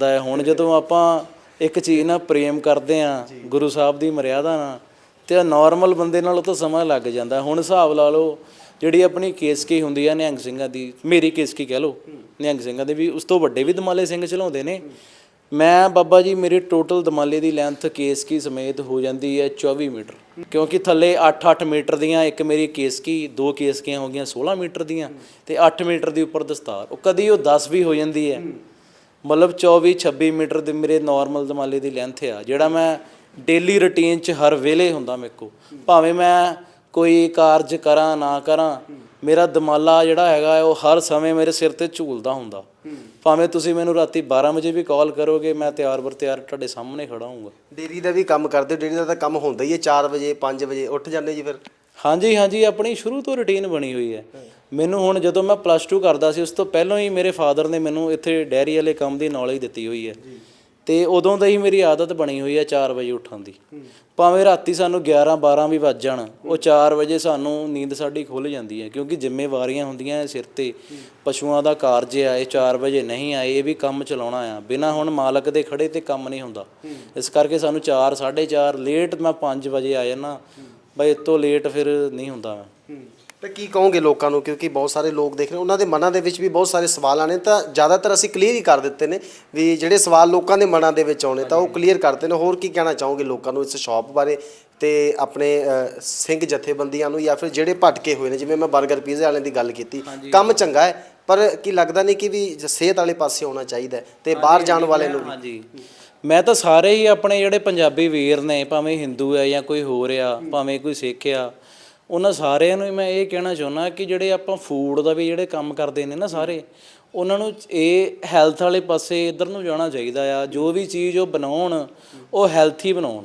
ਜਾਂਦਾ ਹੈ। ਹੁਣ ਜਦੋਂ ਆਪਾਂ ਇੱਕ ਚੀਜ਼ ਨਾਲ ਪ੍ਰੇਮ ਕਰਦੇ ਆ ਗੁਰੂ ਸਾਹਿਬ ਦੀ ਮਰਿਆਦਾ ਨਾਲ ਤੇ ਨਾਰਮਲ ਬੰਦੇ ਨਾਲੋਂ ਤਾਂ ਸਮਾਂ ਲੱਗ ਜਾਂਦਾ ਹੁਣ ਹਿਸਾਬ ਲਾ ਲਓ ਜਿਹੜੀ ਆਪਣੀ ਕੇਸਕੀ ਹੁੰਦੀ ਆ ਨਿਹੰਗ ਸਿੰਘਾਂ ਦੀ ਮੇਰੀ ਕੇਸਕੀ ਕਹਿ ਲਓ ਨਿਹੰਗ ਸਿੰਘਾਂ ਦੇ ਵੀ ਉਸ ਤੋਂ ਵੱਡੇ ਵੀ ਦਮਾਲੇ ਸਿੰਘ ਚਲਾਉਂਦੇ ਨੇ। ਮੈਂ ਬਾਬਾ ਜੀ ਮੇਰੇ ਟੋਟਲ ਦਮਾਲੇ ਦੀ ਲੈਂਥ ਕੇਸਕੀ ਸਮੇਤ ਹੋ ਜਾਂਦੀ ਹੈ 24 ਮੀਟਰ। ਕਿਉਂਕਿ ਥੱਲੇ 8-8 ਮੀਟਰ ਦੀਆਂ ਇੱਕ ਮੇਰੀ ਕੇਸਕੀ ਦੋ ਕੇਸਕੀਆਂ ਹੋ ਗਈਆਂ 16 ਮੀਟਰ ਦੀਆਂ ਤੇ 8 ਮੀਟਰ ਦੀ ਉੱਪਰ ਦਸਤਾਰ। ਉਹ ਕਦੀ ਉਹ 10 ਵੀ ਹੋ ਜਾਂਦੀ ਹੈ। ਮਤਲਬ 24 26 ਮੀਟਰ ਦੇ ਮੇਰੇ ਨਾਰਮਲ ਦਮਾਲੇ ਦੀ ਲੈਂਥ ਆ, ਜਿਹੜਾ ਮੈਂ ਡੇਲੀ ਰੁਟੀਨ 'ਚ ਹਰ ਵੇਲੇ ਹੁੰਦਾ ਮੇਰੇ ਕੋ ਭਾਵੇਂ ਮੈਂ ਕੋਈ ਕਾਰਜ ਕਰਾਂ, ਨਾ ਕਰਾਂ, ਮੇਰਾ ਦਮਾਲਾ ਜਿਹੜਾ ਹੈਗਾ ਉਹ ਹਰ ਸਮੇਂ ਮੇਰੇ ਸਿਰ ਤੇ ਝੂਲਦਾ ਹੁੰਦਾ। ਭਾਵੇਂ ਤੁਸੀਂ ਮੈਨੂੰ ਰਾਤੀ 12 ਵਜੇ ਵੀ ਕਾਲ ਕਰੋਗੇ, ਮੈਂ ਤਿਆਰ ਬਰ ਤਿਆਰ ਤੁਹਾਡੇ ਸਾਹਮਣੇ ਖੜਾ ਹੋਊਂਗਾ। ਡੇਰੀ ਦਾ ਵੀ ਕੰਮ ਕਰਦੇ ਹੋ, ਡੇਰੀ ਦਾ ਤਾਂ ਕੰਮ ਹੁੰਦਾ ਹੀ ਹੈ 4 ਵਜੇ 5 ਵਜੇ, ਉੱਠ ਜਾਂਦੇ ਜੀ ਫਿਰ। ਹਾਂਜੀ ਹਾਂਜੀ ਆਪਣੀ ਸ਼ੁਰੂ ਤੋਂ ਰੁਟੀਨ ਬਣੀ ਹੋਈ ਹੈ। ਮੈਨੂੰ ਹੁਣ ਜਦੋਂ ਮੈਂ ਪਲੱਸ 2 ਕਰਦਾ ਸੀ ਉਸ ਤੋਂ ਪਹਿਲਾਂ ਹੀ ਮੇਰੇ ਫਾਦਰ ਨੇ ਮੈਨੂੰ ਇੱਥੇ ਡੈਰੀ ਵਾਲੇ ਕੰਮ ਦੀ ਨੌਲੇਜ ਦਿੱਤੀ ਹੋਈ ਹੈ। ਤੇ ਉਦੋਂ ਦਾ ਹੀ ਮੇਰੀ ਆਦਤ ਬਣੀ ਹੋਈ ਹੈ 4 ਵਜੇ ਉੱਠਣ ਦੀ। ਭਾਵੇਂ ਰਾਤੀ ਸਾਨੂੰ 11 12 ਵੀ ਵੱਜ ਜਾਣ ਉਹ 4 ਵਜੇ ਸਾਨੂੰ ਨੀਂਦ ਸਾਡੀ ਖੁੱਲ ਜਾਂਦੀ ਹੈ ਕਿਉਂਕਿ ਜ਼ਿੰਮੇਵਾਰੀਆਂ ਹੁੰਦੀਆਂ ਸਿਰ ਤੇ। ਪਸ਼ੂਆਂ ਦਾ ਕਾਰਜ ਆ ਇਹ 4 ਵਜੇ ਨਹੀਂ ਆਏ ਇਹ ਵੀ ਕੰਮ ਚਲਾਉਣਾ ਆ। ਬਿਨਾ ਹੁਣ ਮਾਲਕ ਦੇ ਖੜੇ ਤੇ ਕੰਮ ਨਹੀਂ ਹੁੰਦਾ। ਇਸ ਕਰਕੇ ਸਾਨੂੰ 4 4:30 ਲੇਟ ਮੈਂ 5 ਵਜੇ ਆ ਜਾਣਾ ਬਈ ਇਸ ਤੋਂ ਲੇਟ ਫਿਰ ਨਹੀਂ ਹੁੰਦਾ। ਮੈਂ ਤਾਂ ਕੀ ਕਹੋਗੇ ਲੋਕਾਂ ਨੂੰ? ਕਿਉਂਕਿ ਬਹੁਤ ਸਾਰੇ ਲੋਕ ਦੇਖ ਰਹੇ ਉਹਨਾਂ ਦੇ ਮਨਾਂ ਦੇ ਵਿੱਚ ਵੀ ਬਹੁਤ ਸਾਰੇ ਸਵਾਲ ਆਣੇ ਤਾਂ ਜ਼ਿਆਦਾਤਰ ਅਸੀਂ ਕਲੀਅਰ ਹੀ ਕਰ ਦਿੱਤੇ ਨੇ ਵੀ ਜਿਹੜੇ ਸਵਾਲ ਲੋਕਾਂ ਦੇ ਮਨਾਂ ਦੇ ਵਿੱਚ ਆਉਣੇ ਤਾਂ ਉਹ ਕਲੀਅਰ ਕਰਤੇ ਨੇ। ਹੋਰ ਕੀ ਕਹਿਣਾ ਚਾਹੋਗੇ ਲੋਕਾਂ ਨੂੰ ਇਸ ਸ਼ਾਪ ਬਾਰੇ ਤੇ ਆਪਣੇ ਅ, ਸਿੰਘ ਜਥੇਬੰਦੀਆਂ ਨੂੰ ਜਾਂ ਫਿਰ ਜਿਹੜੇ ਭਟਕੇ ਹੋਏ ਨੇ ਜਿਵੇਂ ਮੈਂ 버ਗਰ ਪੀਜ਼ਾ ਵਾਲਿਆਂ ਦੀ ਗੱਲ ਕੀਤੀ। ਕੰਮ ਚੰਗਾ ਹੈ ਪਰ ਕੀ ਲੱਗਦਾ ਨਹੀਂ ਕਿ ਵੀ ਜ- ਸਿਹਤ ਵਾਲੇ ਪਾਸੇ ਆਉਣਾ ਚਾਹੀਦਾ ਹੈ ਤੇ ਬਾਹਰ ਜਾਣ ਵਾਲੇ ਨੂੰ ਵੀ। ਹਾਂਜੀ। ਮੈਂ ਤਾਂ ਸਾਰੇ ਹੀ ਆਪਣੇ ਜਿਹੜੇ ਪੰਜਾਬੀ ਵੀਰ ਨੇ, ਭਾਵੇਂ ਹਿੰਦੂ ਆ ਜਾਂ ਕੋਈ ਹੋਰ ਆ, ਭਾਵੇਂ ਕੋਈ ਸਿੱਖ ਆ, ਉਹਨਾਂ ਸਾਰਿਆਂ ਨੂੰ ਹੀ ਮੈਂ ਇਹ ਕਹਿਣਾ ਚਾਹੁੰਦਾ ਕਿ ਜਿਹੜੇ ਆਪਾਂ ਫੂਡ ਦਾ ਵੀ ਜਿਹੜੇ ਕੰਮ ਕਰਦੇ ਨੇ ਨਾ ਸਾਰੇ, ਉਹਨਾਂ ਨੂੰ ਇਹ ਹੈਲਥ ਵਾਲੇ ਪਾਸੇ ਇਧਰ ਨੂੰ ਜਾਣਾ ਚਾਹੀਦਾ ਆ, ਜੋ ਵੀ ਚੀਜ਼ ਉਹ ਬਣਾਉਣ, ਉਹ ਹੈਲਥੀ ਬਣਾਉਣ।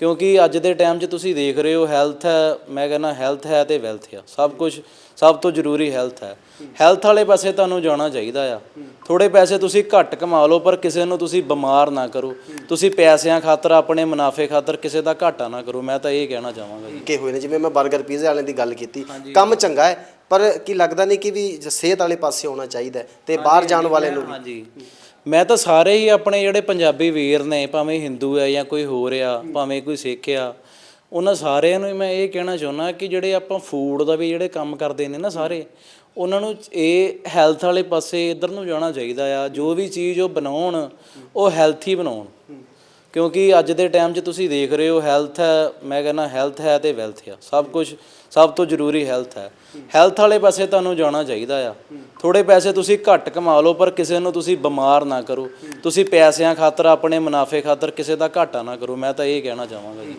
ਕਿਉਂਕਿ ਅੱਜ ਦੇ ਟਾਈਮ 'ਚ ਤੁਸੀਂ ਦੇਖ ਰਹੇ ਹੋ ਹੈਲਥ ਹੈ, ਮੈਂ ਕਹਿੰਦਾ ਹੈਲਥ ਹੈ ਤੇ ਵੈਲਥ ਆ, ਸਭ ਕੁਝ ਸਭ ਤੋਂ ਜ਼ਰੂਰੀ ਹੈਲਥ ਹੈ। ਹੈਲਥ ਵਾਲੇ ਪਾਸੇ ਤੁਹਾਨੂੰ ਜਾਣਾ ਚਾਹੀਦਾ ਆ। ਥੋੜੇ ਪੈਸੇ ਤੁਸੀਂ ਘੱਟ ਕਮਾ ਲਓ ਪਰ ਕਿਸੇ ਨੂੰ ਤੁਸੀਂ ਬਿਮਾਰ ਨਾ ਕਰੋ। ਤੁਸੀਂ ਪੈਸਿਆਂ ਖਾਤਰ ਆਪਣੇ ਮੁਨਾਫੇ ਖਾਤਰ ਕਿਸੇ ਦਾ ਘਾਟਾ ਨਾ ਕਰੋ। ਮੈਂ ਤਾਂ ਇਹ ਕਹਿਣਾ ਚਾਹਾਂਗਾ ਜੀ। ਕੇ ਹੋਏ ਨੇ ਜਿਵੇਂ ਮੈਂ 버ਗਰ ਪੀਜ਼ਾ ਵਾਲਿਆਂ ਦੀ ਗੱਲ ਕੀਤੀ। ਕੰਮ ਚੰਗਾ ਹੈ ਪਰ ਕੀ ਲੱਗਦਾ ਨਹੀਂ ਕਿ ਵੀ ਸਿਹਤ ਵਾਲੇ ਪਾਸੇ ਆਉਣਾ ਚਾਹੀਦਾ ਤੇ ਬਾਹਰ ਜਾਣ ਵਾਲੇ ਨੂੰ ਹਾਂਜੀ। ਮੈਂ ਤਾਂ ਸਾਰੇ ਹੀ ਆਪਣੇ ਜਿਹੜੇ ਪੰਜਾਬੀ ਵੀਰ ਨੇ ਭਾਵੇਂ ਹਿੰਦੂ ਹੈ ਜਾਂ ਕੋਈ ਹੋਰ ਆ ਭਾਵੇਂ ਕੋਈ ਸਿੱਖ ਆ ਉਹਨਾਂ ਸਾਰਿਆਂ ਨੂੰ ਮੈਂ ਇਹ ਕਹਿਣਾ ਚਾਹੁੰਦਾ ਕਿ ਜਿਹੜੇ ਆਪਾਂ ਫੂਡ ਦਾ ਵੀ ਜਿਹੜੇ ਕੰਮ ਕਰਦੇ ਨੇ ਨਾ ਸਾਰੇ ਉਹਨਾਂ ਨੂੰ ਇਹ ਹੈਲਥ ਵਾਲੇ ਪਾਸੇ ਇਧਰ ਨੂੰ ਜਾਣਾ ਚਾਹੀਦਾ ਆ। ਜੋ ਵੀ ਚੀਜ਼ ਉਹ ਬਣਾਉਣ, ਉਹ ਹੈਲਥੀ ਬਣਾਉਣ। ਕਿਉਂਕਿ ਅੱਜ ਦੇ ਟਾਈਮ 'ਚ ਤੁਸੀਂ ਦੇਖ ਰਹੇ ਹੋ ਹੈਲਥ ਹੈ, ਮੈਂ ਕਹਿੰਦਾ ਹੈਲਥ ਹੈ ਤੇ ਵੈਲਥ ਆ। ਸਭ ਕੁਝ ਸਭ ਤੋਂ ਜ਼ਰੂਰੀ ਹੈਲਥ ਹੈ। ਹੈਲਥ ਵਾਲੇ ਪਾਸੇ ਤੁਹਾਨੂੰ ਜਾਣਾ ਚਾਹੀਦਾ ਆ। ਥੋੜੇ ਪੈਸੇ ਤੁਸੀਂ ਘੱਟ ਕਮਾ ਲਓ, ਪਰ ਕਿਸੇ ਨੂੰ ਤੁਸੀਂ ਬਿਮਾਰ ਨਾ ਕਰੋ। ਤੁਸੀਂ ਪੈਸਿਆਂ ਖਾਤਰ, ਆਪਣੇ ਮੁਨਾਫੇ ਖਾਤਰ ਕਿਸੇ ਦਾ ਘਾਟਾ ਨਾ ਕਰੋ। ਮੈਂ ਤਾਂ ਇਹ ਕਹਿਣਾ ਚਾਹਾਂਗਾ ਜੀ।